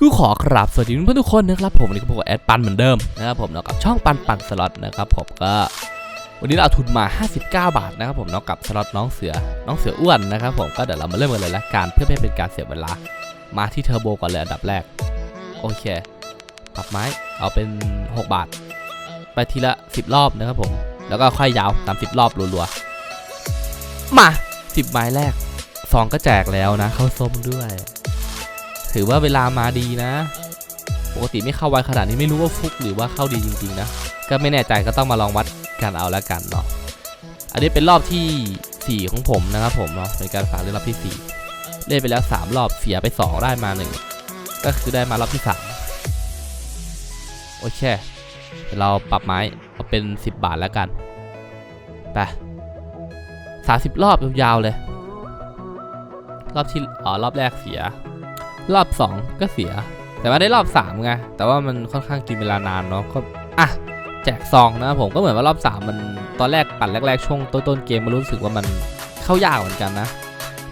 คือขอครับสวัสดีเพื่อนทุกคนนะครับผมวันนี้ก็พบกับแอดปันเหมือนเดิมนะครับผมเนาะกับช่องปันปันสล็อตนะครับผมก็วันนี้เราเอาทุนมา 59 บาทนะครับผมเนาะกับสล็อตน้องเสือน้องเสืออ้วนนะครับผมก็เดี๋ยวเรามาเริ่มกันเลยละกันเพื่อไม่เป็นการเสียเวลามาที่เทอร์โบก่อนเลยอันดับแรกโอเคปรับไม้เอาเป็น 6 บาท ไปทีละ 10 รอบนะครับผมแล้วก็ค่อยยาวตาม10รอบรัวๆมา 10 ไม้แรกซองก็แจกแล้วนะเข้าส้มด้วย ถือว่าเวลามาดีนะ ปกติไม่เข้าไวขนาดนี้ไม่รู้ว่าฟุกหรือว่าเข้าดีจริงๆนะ ก็ไม่แน่ใจก็ต้องมาลองวัดกันเอาแล้วกันเนาะ อันนี้เป็นรอบที่ 4 ของผมนะครับผมเนาะเป็นการฝากเล่นรอบที่ 4 เล่นไปแล้ว 3 รอบเสียไป 2 ได้มา 1 ก็คือได้มารอบที่ 3 โอเคเดี๋ยวเราปรับไม้เอาเป็น 10 บาทแล้วกัน ไป30 รอบยาวๆเลย รอบที่อ๋อรอบแรกเสีย รอบ 2 ก็เสีย แต่ว่าได้รอบ3ไงแต่ว่ามันค่อนข้างกินเวลานานเนาะก็อะแจกซองนะผมก็เหมือนว่ารอบ 3 มันตอนแรกปั่นแรก ๆ ช่วงต้นๆเกมมันรู้สึกว่ามันเข้ายากเหมือนกันนะ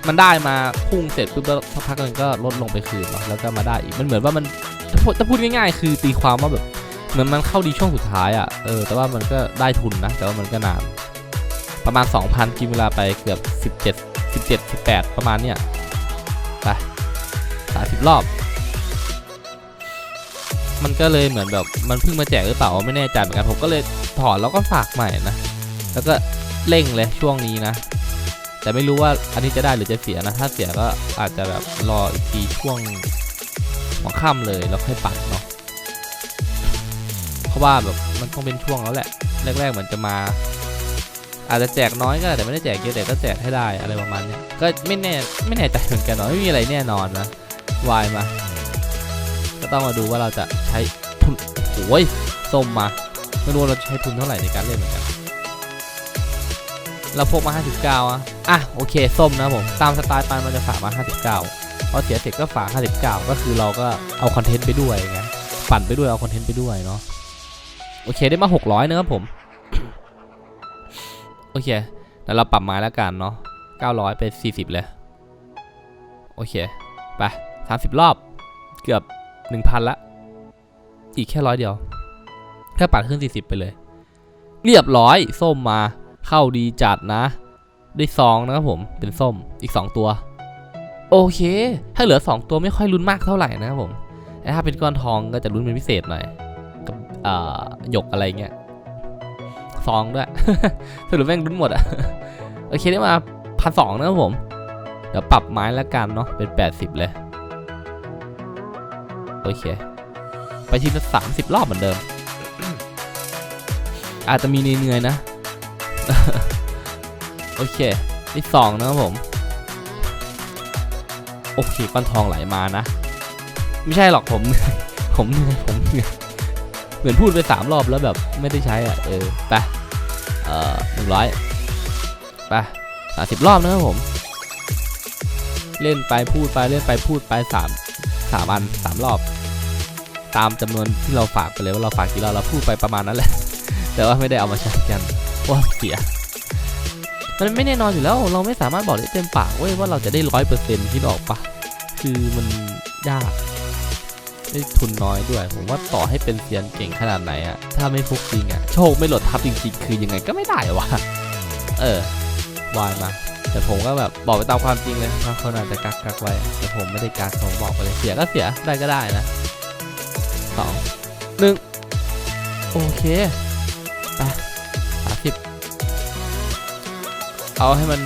มันได้มาพุ่งเสร็จปุ๊บแล้วสักพักนึงก็ลดลงไปคืนแล้วก็มาได้อีกมันเหมือนว่ามันถ้าพูดถ้าพูดง่าย ๆ คือตีความว่าแบบเหมือนมันเข้าดีช่วงสุดท้ายอะ่ะเออแต่ว่ามันก็ได้ทุนนะแต่ว่ามันก็นานประมาณ 2,000 กินเวลาไปเกือบ 17 17 18 ประมาณเนี้ยไป สามสิบรอบ มันก็เลยเหมือนแบบมันเพิ่งมาแจกหรือเปล่าไม่แน่ใจเหมือนกันผมก็เลยถอดแล้วก็ฝากใหม่นะ แล้วก็เร่งเลยช่วงนี้นะ แต่ไม่รู้ว่าอันนี้จะได้หรือจะเสียนะ ถ้าเสียก็อาจจะแบบรออีกทีช่วงหัวค่ำเลยแล้วค่อยปัดเนาะเพราะว่าแบบมันต้องเป็นช่วงแล้วแหละแรกๆเหมือนจะมาอาจจะแจกน้อยก็แต่ไม่ได้แจกเยอะแต่ก็แจกให้ได้อะไรประมาณเนี้ยก็ไม่แน่ไม่แน่ใจเหมือนกันเนาะไม่มีอะไรแน่นอนนะ วายมา ก็ต้องมาดูว่าเราจะใช้ทุนโอ้ยส้มมาไม่รู้ว่าเราจะใช้ทุนเท่าไหร่ในการเล่นเหมือนกันเราพกมา 59 อะ อะ โอเค ส้มนะผม ตามสไตล์ปันมันจะฝากมา 59พอเสียเสร็จก็ฝาก 59 ก็คือเราก็เอาคอนเทนต์ไปด้วยไงปั่นไปด้วย เอาคอนเทนต์ไปด้วยเนาะ โอเค ได้มา 600นะครับผม โอเค แล้วเราปรับไม้แล้วกันเนาะ 900ไป40 เลย โอเค ไป 30 รอบ เกือบ 1,000 ละ อีกแค่ร้อยเดียวแค่ปัดขึ้น 40 ไปเลย เรียบร้อยส้มมาเข้าดีจัดนะ ได้ซองนะครับผมเป็นส้มอีก 2 ตัว โอเค ถ้าเหลือ 2 ตัวไม่ค่อยลุ้นมากเท่าไหร่นะครับผมแต่ถ้าเป็นก้อนทองก็จะลุ้นเป็นพิเศษหน่อยกับหยกอะไรเงี้ยซองด้วยสรุปแม่งลุ้นหมดอะโอเคได้มาพันสองนะครับผมเดี๋ยวปรับไม้แล้วกันเนาะเป็น 80 เลย โอเค ไปทีละสามสิบรอบเหมือนเดิม อาจจะมีเหนื่อยๆนะ โอเคที่สองนะครับผม โอเคก้อนทองไหลมานะ ไม่ใช่หรอกผมผมเหนื่อยผมเหนื่อยเหมือนพูดไปสามรอบแล้วแบบไม่ได้ใช้อะ เออ ไป เอ่อหนึ่งร้อยไปสามสิบรอบนะครับผม เล่นไปพูดไปเล่นไปพูดไปสาม สามอันสามรอบ ตามจำนวนที่เราฝากไปเลยว่าเราฝากกี่รอบเราพูดไปประมาณนั้นแหละ แต่ว่าไม่ได้เอามาใช้กันเพราะว่าเสีย มันไม่แน่นอนอยู่แล้วเราไม่สามารถบอกได้เต็มปากเว้ยว่าเราจะได้ร้อยเปอร์เซ็นต์ที่บอกปะคือมันยากได้ทุนน้อยด้วย ผมว่าต่อให้เป็นเซียนเก่งขนาดไหนอะถ้าไม่ฟุกจริงอะโชคไม่หลดทับจริงๆ คือยังไงก็ไม่ได้วะเออวายมา แต่ผมก็แบบบอกไปตามความจริงเลยว่าเขาน่าจจะกักกักไว้ แต่ผมไม่ได้กักผมบอกไปเลยเสียก็เสียได้ก็ได้นะสองหนึ่งโอเคไปสามสิบเอาให้มัน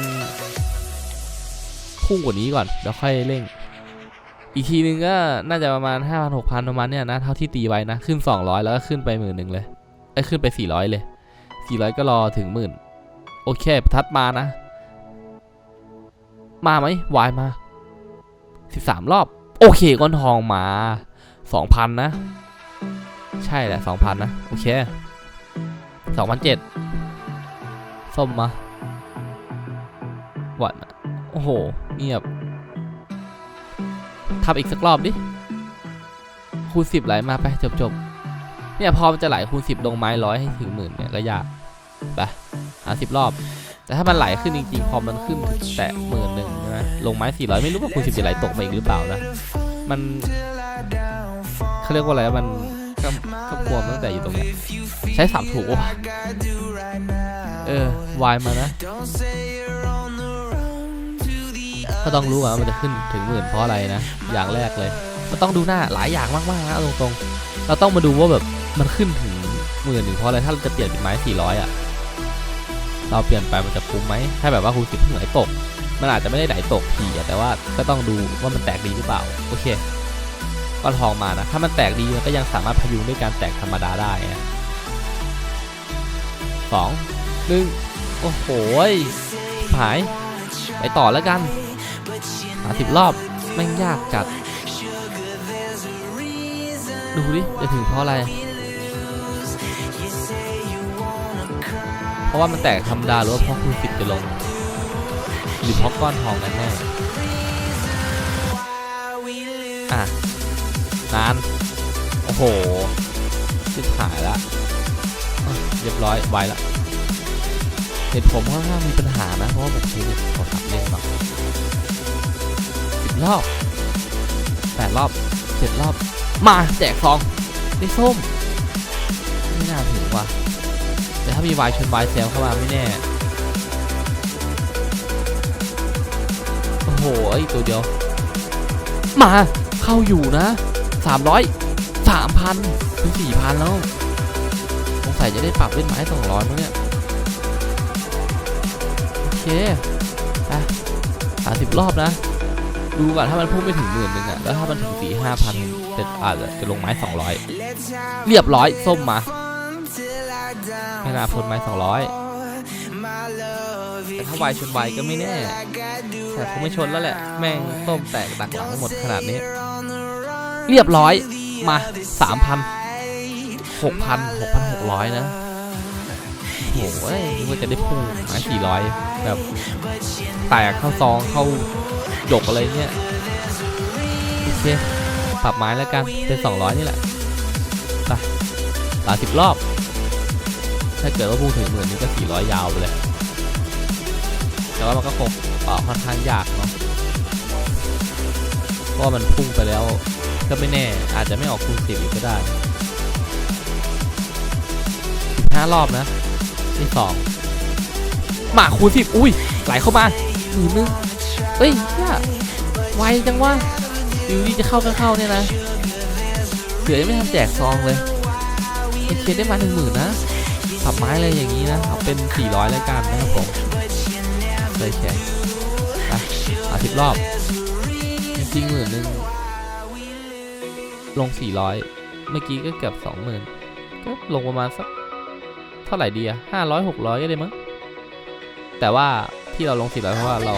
พุ่งกว่านี้ก่อนเดี๋ยวค่อยเร่ง อีกทีนึงก็น่าจะประมาณ 5 0 0 0 6,000 ประมาณเนี้ยนะ เท่าที่ตีไว้นะ ขึ้น 200 แล้วก็ขึ้นไปหมื่นหนึ่งเลยไอ้ขึ้นไป 400 เลย 400 ก็รอถึงหมื่นโอเค ประทัดมานะ มาไหมวายมา 13 รอบ โอเคก้อนทองมา 2,000 นะ ใช่แหละ 2,000 นะ โอเค2,007ส้มมาหวานโอ้โห เงียบทำอีกสักรอบดิคูณ10ไหลมาไปจบจบเนี่ยพอมันจะไหลคูณ10ลงไม้ร้อยให้ถึงหมื่นเนี่ยก็ยากไปหาสิบรอบ แต่ถ้ามันไหลขึ้นจริงๆ พอมันขึ้นแตะหมื่นหนึ่งใช่ไหมลงไม้สี่ร้อยไม่รู้ว่าคูณสิบจะไหลตกมาอีกหรือเปล่านะ มันเขาเรียกว่าอะไรมันก็ก็กลัวตั้งแต่อยู่ตรงนี้ใช้สับถูกวะเออวายมานะก็ต้องรู้ว่ามันจะขึ้นถึงหมื่นเพราะอะไรนะ อย่างแรกเลยมันต้องดูหน้าหลายอย่างมากๆนะตรงๆ เราต้องมาดูว่าแบบมันขึ้นถึงหมื่นหนึ่งเพราะอะไรถ้าเราจะเปลี่ยนเป็นไม้สี่ร้อยอะ เราเปลี่ยนไปมันจะคุ้มไหมถ้าแบบว่าคูณสิบไหลตก มันอาจจะไม่ได้ไหลตกทีอะแต่ว่าก็ต้องดูว่ามันแตกดีหรือเปล่า โอเคก้อนทองมานะ ถ้ามันแตกดีมันก็ยังสามารถพยุงด้วยการแตกธรรมดาได้นะสองหนึ่งโอ้โหหาย ไปต่อแล้วกันหาสิบรอบแม่งยากจัด ดูดิจะถึงเพราะอะไร เพราะว่ามันแตกธรรมดาหรือว่าเพราะคูณสิบจะลงหรือเพราะก้อนทองกันแน่อะนานโอ้โหชิบหายละเรียบร้อยไวละเห็นผมค่อนข้างมีปัญหานะ เพราะว่าผมใช้เน็ตโทรศัพท์เล่นมาสิบรอบแปดรอบเจ็ดรอบ มาแจกซองได้ส้ม ไม่น่าถึงว่ะ แต่ถ้ามีวายชนวายแซลเข้ามาไม่แน่ โอ้โหไอตัวเดียว มาเข้าอยู่นะสามร้อยสามพันถึงสี่พันแล้วสงสัยจะได้ปรับเล่นไม้สองร้อยมั้งเนี่ย โอเคไปสามสิบรอบนะ ดูก่อนถ้ามันพุ่งไม่ถึงหมื่นหนึ่งอะแล้วถ้ามันถึงสี่ห้าพันจะอาจจะจะลงไม้สองร้อยเรียบร้อย ส้มมา ไม่น่าพ้นไม้สองร้อยแต่ถ้าวายชนวายก็ไม่แน่ แต่คงไม่ชนแล้วแหละ แม่งส้มแตกดักหลังหมดขนาดนี้ เรียบร้อยมาสามพันหกพันหกพันหกร้อยนะโอ้โหนึกว่าจะได้พุ่งไม้สี่ร้อยแบบแตกเข้าซองเข้าจกอะไรเงี้ยโอเคปรับไม้แล้วกันเป็นสองร้อยนี่แหละไปสามสิบรอบ ถ้าเกิดว่าพุ่งถึงหมื่นนี่ก็สี่ร้อยยาวไปเลย แต่ว่ามันก็คงเอ่อค่อนข้างยากเนาะเพราะว่ามันพุ่งไปแล้วก็ไม่แน่อาจจะไม่ออกคูณสิบอีกก็ได้สิบห้ารอบนะที่สองมาคูณสิบอุ้ยไหลเข้ามาหนึ่งนึงเฮ้ยเหี้ยไวจังวะอยู่ดีจะเข้าก็เข้าเนี่ยนะเสือยังไม่ทันแจกซองเลยเอเคได้มาหนึ่งหมื่นนะ ขับไม้อะไรอย่างนี้นะเอาเป็นสี่ร้อยการนะครับผมเลยแชร์ไปอาทิตย์รอบ จริงๆหมื่นหนึ่งลง 400 เมื่อกี้ก็เกือบ20,000ก็ลงประมาณสักเท่าไหร่ดีอะ500 600 ก็ได้มั้ง แต่ว่าที่เราลง 400 เพราะว่าเรา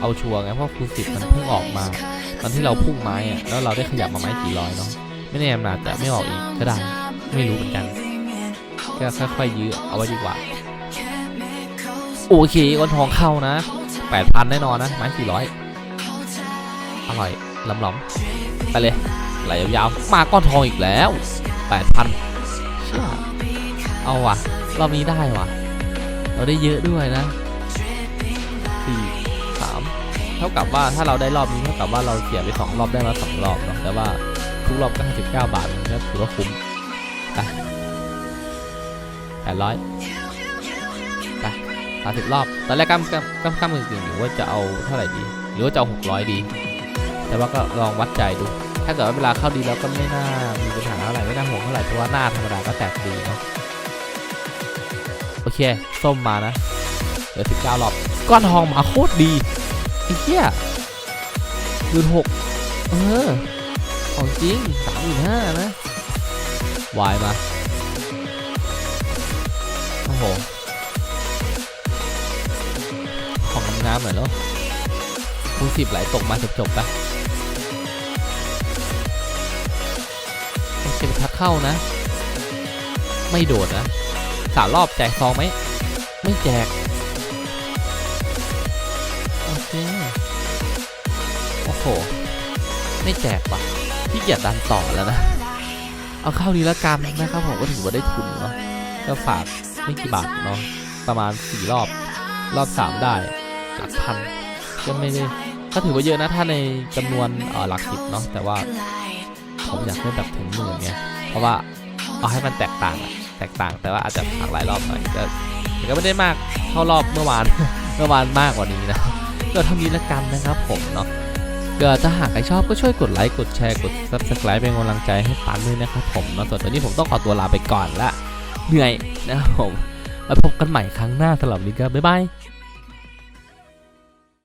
เอาชัวร์ไง เพราะคูณ10มันเพิ่งออกมา ตอนที่เราพุ่งไม้อะแล้วเราได้ขยับมาไม้ 400 เนาะ ไม่แน่มันอาจจะไม่ออกอีกก็ได้ ไม่รู้เหมือนกัน ก็ค่อยๆยื้อเอาไว้ดีกว่า โอเคก้อนทองเข้านะ8,000แน่นอนนะไม้400อยอร่อยลำหลอมไปเลยไหลยาวๆมาก้อนทองอีกแล้วแปดพันเชื่อเอาว่ะรอบนี้ได้ว่ะ เราได้เยอะด้วยนะสี่สามเท่ากับว่าถ้าเราได้รอบนี้เท่ากับว่าเราเสียไปสองรอบได้มาสองรอบเนาะแต่ว่าทุกรอบก็ห้าสิบเก้าบาทมันก็ถือว่าคุ้มไป แปดร้อยไปสามสิบรอบ ตอนแรกกำกำกำกำมือกึ่งอยู่ว่าจะเอาเท่าไหร่ดี หรือว่าจะเอาหกร้อยดี แต่ว่าก็ลองวัดใจดู ถ้าเกิดว่าเวลาเข้าดีแล้วก็ไม่น่ามีปัญหาอะไรไม่น่าห่วงเท่าไหร่เพราะว่าหน้าธรรมดาก็แตกดีเนาะโอเค ส้มมานะเหลือ19รอบ ก้อนทองมาโคตรดีไอ้เหี้ยหมื่นหกเออ ของจริงสามหมื่นห้านะวายมา อ้โห ของงามๆหน่อยเนาะคูณสิบไหลตกมาจบๆไปโอเคพัดเข้านะ ไม่โดดนะสามรอบแจกซองไหม ไม่แจก โอเค โอ้โห ไม่แจกปะที่เกียจดันต่อแล้วนะ เอาเข้าดีละกันนะครับผมก็ถือว่าได้ทุนเนาะก็ฝาก ไม่กี่บาทเนาะประมาณสี่รอบรอบสามได้หลักพันก็ไม่ได้ก็ถือว่าเยอะนะถ้าในจำนวนเออหลักสิบเนาะแต่ว่าผมอยากได้แบบถึงหมื่นไงเพราะว่าเอาให้มันแตกต่างแตกต่างแต่ว่าอาจจะผักหลายรอบหน่อยก็แต่ก็ไม่ได้มากเท่ารอบเมื่อวานเมื่อวานมากกว่านี้นะก็เท่านี้ละกันนะครับผมเนาะก็ถ้าหากใครชอบก็ช่วยกดไลค์กดแชร์กด subscribe เป็นกำลังใจให้ปันด้วยนะครับผมเนาะส่วนตอนนี้ผมต้องขอตัวลาไปก่อนละ เหนื่อยนะครับผมแล้วพบกันใหม่ครั้งหน้าสำหรับวันนี้ก็บ๊ายบาย